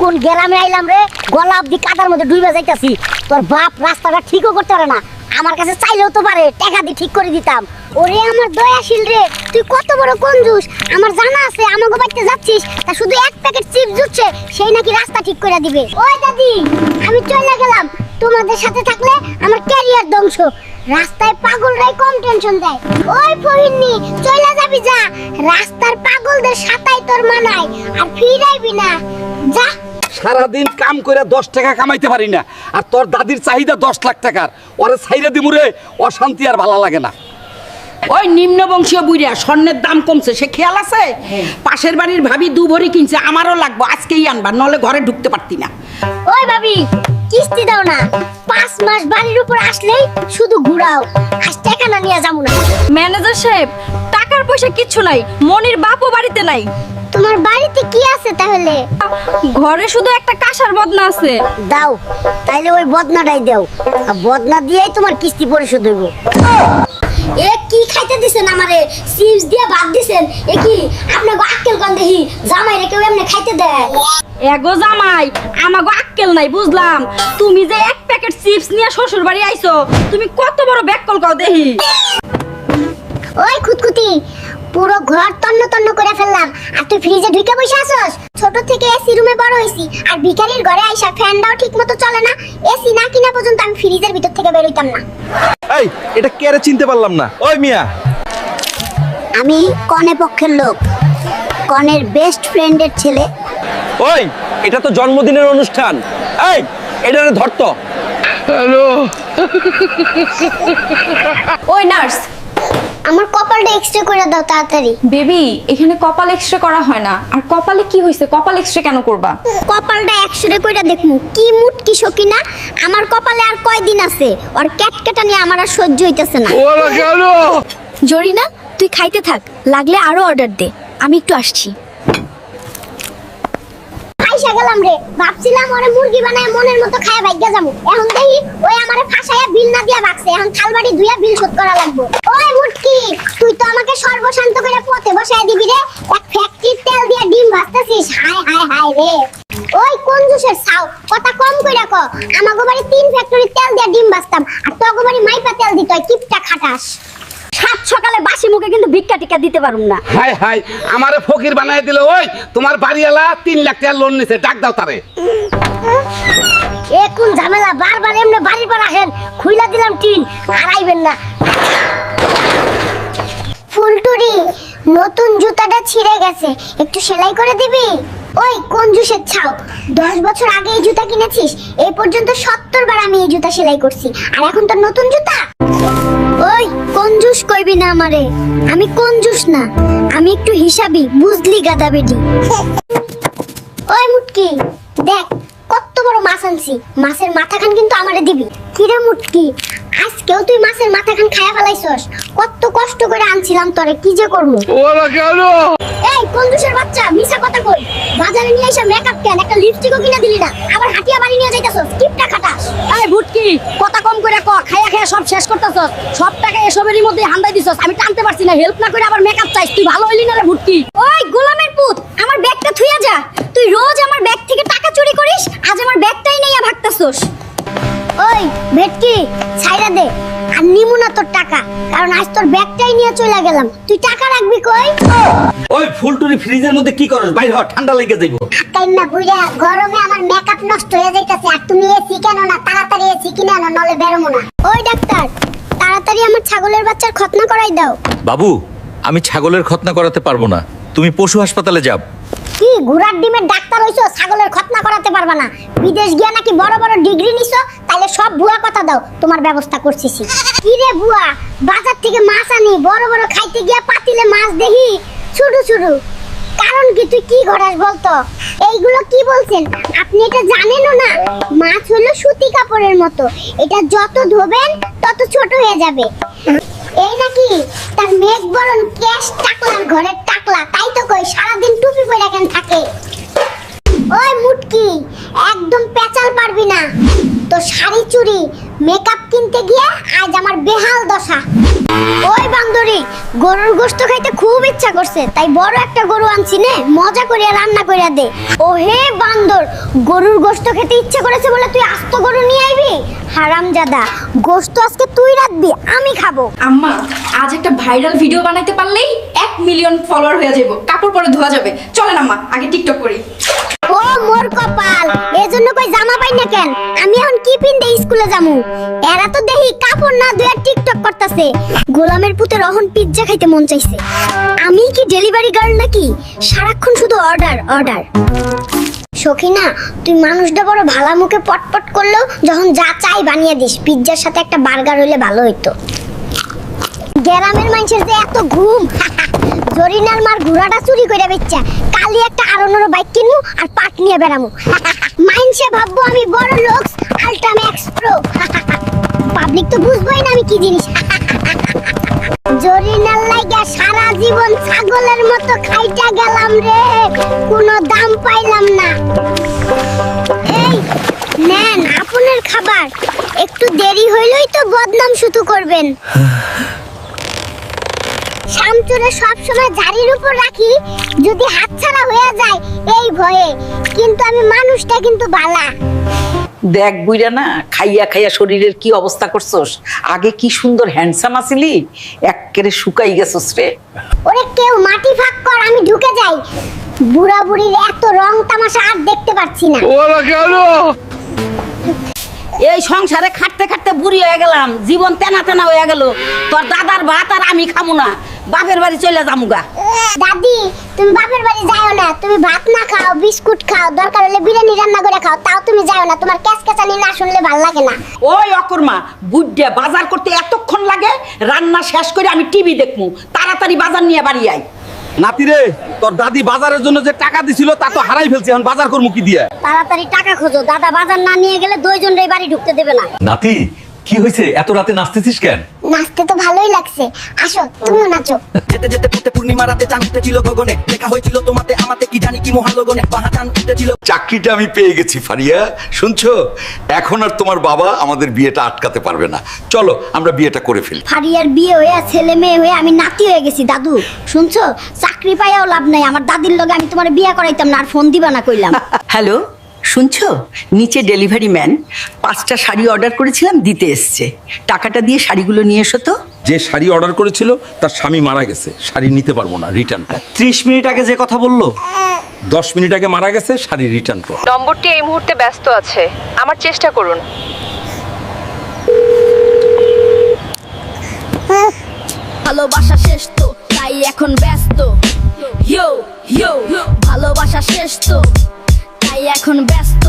কোন গ্রামে আইলাম রে, গলা অব্দি কাদার মধ্যে ডুবে যাইতাছি। তোর বাপ রাস্তাটা ঠিকও করতে পারে না, আমার কাছে চাইলেও তো পারে, টাকা দিয়ে ঠিক করে দিতাম। ওরে আমার দয়াশীল রে, তুই কত বড় কঞ্জুস? আমার জানা আছে আমাকে বাড়িতে যাচ্ছিস, তা শুধু এক প্যাকেট চিপস জুটছে, সেই নাকি রাস্তা ঠিক করে দিবে। ওই দাদি, আমি চলে গেলাম। তোমাদের সাথে থাকলে আমার ক্যারিয়ার ধ্বংস। রাস্তায় পাগলরাই কম টেনশন দেয়। ওই ফহিনী চলে যাবি যা। রাস্তার পাগলদের সাতাই তোর মানায়, আর ফিরাইবি না। যা। সারাদিন কাম করে দশ টাকা কামাইতে পারি না। আর তোর দাদির চাহিদা দশ লাখ টাকার। ওরে সাইরে দিমুরে অশান্তি আর ভালো লাগে না। ওই নিম্ন বংশীয় বুড়িয়া স্বর্ণের দাম কমছে সে খেয়াল আছে? পাশের বাড়ির ভাবি দু ভরি কিনছে আমারও লাগবো আজকেই আনবা নলে ঘরে ঢুকতে পারতি না। ওই ভাবি কিস্তি দাও না। পাঁচ মাস বাড়ির উপর আসলেই শুধু ঘুরাও। আজ টাকা না নিয়ে যাব না। ম্যানেজার সাহেব পয়সা কিচ্ছু নাই। মনির বাপও বাড়িতে নাই। তোমার বাড়িতে কি আছে তাহলে? ঘরে শুধু একটা কাঁসার বদনা আছে। দাও তাইলে ওই বদনাটাই দাও। আর বদনা দিয়েই তোমার কিস্তি পরিশোধ হইব। এ কি খাইতে দিছেন আমারে? চিপস দিয়ে ভাত দিছেন? এ কি? আপনি আক্কেল কন দেখি জামাই রে কেউ এমনি খাইতে দেয়? এগো জামাই আমাগো আক্কেল নাই বুঝলাম। তুমি যে এক প্যাকেট চিপস নিয়ে শ্বশুর বাড়ি আইছো তুমি কত বড় ব্যাককল কও দেহি ওই খুতকুতি পুরো ঘর তন্ন তন্ন করে ফেললাম। আর তুই ফ্রিজে ঢুকে বসে আছস? ছোট থেকে এসি রুমে বড় হইছি আর ভিখারির ঘরে আইসা ফ্যানটাও ঠিক মতো চলে না। এসি না কিনা পর্যন্ত আমি ফ্রিজের ভিতর থেকে বের হইতাম না। এই এটা কে চিনতে পারলাম না? ওই মিয়া। আমি কনে পক্ষের লোক। কনের বেস্ট ফ্রেন্ডের ছেলে। ওই এটা তো জন্মদিনের অনুষ্ঠান। এই এটা ধরতো হ্যালো। ওই নার্স। আমার কপালটা এক্সরে করে দাও তাড়াতাড়ি। বেবি এখানে কপাল এক্সরে করা হয় না। আর কপালে কি হয়েছে কপাল এক্সরে কেন করবা? কপালটা এক্সরে কইরা দেখমু কি মুট কি সকিনা? আমার কপালে আর কয়দিন আছে? আর ক্যাটকেটা নিয়ে আমার আর সহ্য হইতেছে না। ওরা কেন? জরিনা তুই খাইতে থাক লাগলে আরও অর্ডার দে। আমি একটু আসছি। আইসা গেলাম রে। ভাবছিলাম ওরে মুরগি বানায় মনের মতো খায় ভাগ্যা যাব। এখন দেখি ওই আমারে ফাঁসাইয়া বিল না দিয়া ভাগছে এখন থালবাড়ি ধুইয়া বিল শোধ করা লাগবে। ওই মুটকি, তুই তো আমাকে সর্বশান্ত করে পথে বসায় দিবি রে। এক ফ্যাক্টরির তেল দিয়া ডিম ভাজতেছিস। হায় হায় হায় রে। ওই কোন জুসের সাউ কথা কম কইরা ক। আমাগো বাড়ি তিন ফ্যাক্টরির তেল দিয়া ডিম ভাজতাম। আর তোগো বাড়ি মাইপা তেল দিত। কিপটা খাটাস। সাত সকালে বাসি মুখে কিন্তু ভিক্ষা টিকা দিতে পারুম না। হাই হাই আমারে ফকির বানাই দিলে ওই তোমার বাড়িওয়ালা তিন লাখ টাকা লোন নিছে ডাক দাও তারে। এ কোন ঝামেলা বারবার এমনি বাড়ির পর আসেন খুইলা দিলাম টিন হারাইবেন না। ফুলটুরি নতুন জুতাটা ছিঁড়ে গেছে একটু সেলাই করে দিবি? ওই কোন জুসের ছাও? দশ বছর আগে এই জুতা কিনেছিস এই পর্যন্ত সত্তর বার আমি এই জুতা সেলাই করছি আর এখন তো নতুন জুতা? ওই কোন জুস কইবি না আমারে? আমি কোন জুস না? আমি একটু হিসাবি বুঝলি গাদা বেটি। ওই মুটকি দেখ কত বড় মাছ আনছি। মাছের মাথাখান কিন্তু আমারে দিবি। কিরে মুটকি? আজকেও তুই মাছের মাথাখান খায়া ফেলাইছস। কত কষ্ট করে আনছিলাম তোরে কি যে করব? এই কঞ্জুসের বাচ্চা? মিছা কথা কই। বাজারে নিয়ে এসে মেকআপ কেন? একটা লিপস্টিকও কিনা দিলি না। আবার হাটিয়া বাড়ি নিয়ে যাইতাছস। টিপটা খাটাস। এই ভুটকি কথা কম করে ক খাইয়া খাইয়া সব শেষ করতেছস। সব টাকা এসবেরই মধ্যে হান্দাই দিছস। আমি টানতে পারছি না। হেল্প না করে আবার মেকআপ চাইছ তুই ভালো হইলি না রে ভুটকি ওই গোলামের পুত আমার ব্যাগটা থুইয়া যা। তুই রোজ আমার ব্যাগ থেকে টাকা চুরি করিস আজ আমার ব্যাগটাই নেইয়া ভাগতাছস। ওই ভেটকি ছাইরা দে। আর নিমু না তোর টাকা কারণ আজ তোর ব্যাগটাই নিয়ে চলে গেলাম। তুই টাকা রাখবি কই? ওই ফুলটুরি ফ্রিজের মধ্যে কি করস? বাইরে হ ঠান্ডা লেগে যাইব। কাইন্না বুইরা গরমে আমার মেকআপ নষ্ট হয়ে যাইতাছে। আর তুমি এসি কেন না? তাড়াতাড়ি এসি কিনে আনো নলে বেরোবো না। ওই ডাক্তার তাড়াতাড়ি আমার ছাগলের বাচ্চার খতনা করাই দাও। বাবু আমি ছাগলের খতনা করাতে পারব না। তুমি পশু হাসপাতালে যাও। কি ঘোড়ার ডিমের ডাক্তার হইছো? ছাগলের খতনা করাতে পারবা না। বিদেশ গিয়া নাকি বড় বড় ডিগ্রি নিছো? তাইলে সব ভুয়া কথা দাও তোমার ব্যবস্থা করছিছি। কি রে বুয়া বাজার থেকে মাছ আনি বড় বড় খাইতে গিয়া পাতিলে মাছ দেখি। ছোট ছোট কারণ কি? তুই কি করাস বলতো? এইগুলো কি বলছেন? আপনি এটা জানেনও না? মাছ হলো সুতি কাপড়ের মতো। এটা যত ধোবেন, তত ছোট হয়ে যাবে। এই নাকি? তার মেঘ বরণ ক্যাশ টাকলার ঘরের টাকলা। তাই তো কই, সারাদিন টুপি পরে কেন থাকে। ওই মুটকি, একদম পেঁচাল পারবি না। তো শাড়ি চুরি মেকআপ কিনতে গিয়ে আজ আমার বেহাল দশা। ওই বান্দরি গরুর গোশত খাইতে খুব ইচ্ছা করছে তাই বড় একটা গরু আনছি নে মজা করিয়া রান্না করিয়া দে। ও হে বান্দর গরুর গোশত খেতে ইচ্ছে করেছে বলে তুই আস্ত গরু নিয়ে আইবি? হারামজাদা গোশত আজকে তুই রাখবি আমি খাব। আম্মা আজ একটা ভাইরাল ভিডিও বানাইতে পারলেই এক মিলিয়ন ফলোয়ার হয়ে যাব কাপড় পরে ধোয়া যাবে। চলেন আম্মা আগে টিকটক করি। ও মোর কপাল। কই জামা পাই না কেন? আমি এখন কি স্কুলে যামু? এরা তো দেখি কাপড় না টিকটক করতেছে। গোলামের পুতে রহন পিজ্জা খাইতে মন চাইছে। আমি কি ডেলিভারি গার্ল নাকি? সারাক্ষণ শুধু অর্ডার অর্ডার সখিনা, তুই মানুষটা বড় ভালা মুখে পটপট করলেও যখন যা চাই বানিয়ে দিস, পিজ্জার সাথে একটা বার্গার হইলে ভালো হইতো। গ্রামের মানুষের যে এত ঘুম, জরিনার মার ঘোড়াটা চুরি করে বেচ্চা কালি একটা আরনোর বাইক কিনবো আর পাট নিয়ে বেড়ামু মাইনসে ভাববো আমি বড় লোক আল্ট্রাম্যাক্স প্রো পাবলিক তো বুঝবোই না আমি কি জিনিস। জরিনার লাইগা সারা জীবন ছাগলের মতো খাইটা গেলাম রে, কোনো দাম পাইলাম না। এই, নেন, আপনার খাবার। একটু দেরি হইলেই তো বদনাম শুধু করবেন। শামচুরে সব সময় ঝাড়ির উপর রাখি যদি হাতছাড়া হয়ে যায় এই ভয়ে। কিন্তু আমি মানুষটা কিন্তু বালা। দেখ বুইরা না খাইয়া খাইয়া শরীরের কি অবস্থা করছস? আগে কি সুন্দর হ্যান্ডসাম আছিলি একেরে শুকাই গেছস রে। ওরে কেউ মাটি ফাঁক কর আমি ঢুকে যাই। বুড়া বুড়ির এত রং তামাশা আর দেখতে পাচ্ছি না। এই সংসারে খাটতে খাটতে বুড়ি হয়ে গেলাম জীবন তেনা তেনা হয়ে গেল। তোর দাদার ভাত আর আমি খামু না। বাপের বাড়ি চলে যাব গা। দাদি তুমি বাপের বাড়ি যাও না। তুমি ভাত না খাও বিস্কুট খাও দরকার হলে বিরিয়ানি রান্না করে খাও তাও তুমি যাও না। তোমার ক্যাস ক্যাচানি না শুনলে ভালো লাগে না। ওই অকর্মা বুড্ডে বাজার করতে এতক্ষণ লাগে রান্না শেষ করে আমি টিভি দেখমু। তাড়াতাড়ি বাজার নিয়ে বাড়ি আই নাতিরে তোর দাদি বাজারের জন্য যে টাকা দিছিল তা তো হারাই ফেলছি এখন বাজার করব কি দিয়ে? তাড়াতাড়ি টাকা খোঁজো। দাদা বাজার না নিয়ে গেলে দুইজন রে বাড়ি ঢুকতে দেবে না। নাতি কি হয়েছে এত রাতে নাচতেছিস কেন? নাচতে তো ভালোই লাগছে। আসো তুমিও নাচো। যেতে যেতে পুঁতে পূর্ণিমা রাতে চাঁদ উঠেছিল গগনে। লেখা হয়েছিল তোমাতে আমাতে কি জানি কি মহালগনে। বাহা চাঁদ উঠেছিল। চাকরিটা আমি পেয়ে গেছি ফারিয়া। শুনছো? এখন আর তোমার বাবা আমাদের বিয়েটা আটকাতে পারবে না। চলো আমরা বিয়েটা করে ফেলি। ফারিয়ার বিয়ে হয়ে আর ছেলে মেয়ে হয়ে আমি নাতি হয়ে গেছি দাদু। শুনছো? চাকরি পাইয়াও লাভ নাই। আমার দাদির লগে আমি তোমার বিয়ে করাইতাম না আর ফোন দিবা না কইলাম। হ্যালো? শুনছো? নিচে ডেলিভারি ম্যান পাঁচটা শাড়ি অর্ডার করেছিলাম দিতে এসছে। টাকাটা দিয়ে শাড়িগুলো নিয়ে এসো তো। যে শাড়ি অর্ডার করেছিল তার স্বামী মারা গেছে। শাড়ি নিতে পারব না রিটার্ন ত্রিশ মিনিট আগে যে কথা বলল। দশ মিনিট আগে মারা গেছে শাড়ি রিটার্ন কর। নম্বরটি এই মুহূর্তে ব্যস্ত আছে। আমার চেষ্টা করুন। ভালোবাসা শেষ তো তাই এখন ব্যস্ত। হিও হিও ভালোবাসা শেষ তো। এখন ব্যস্ত।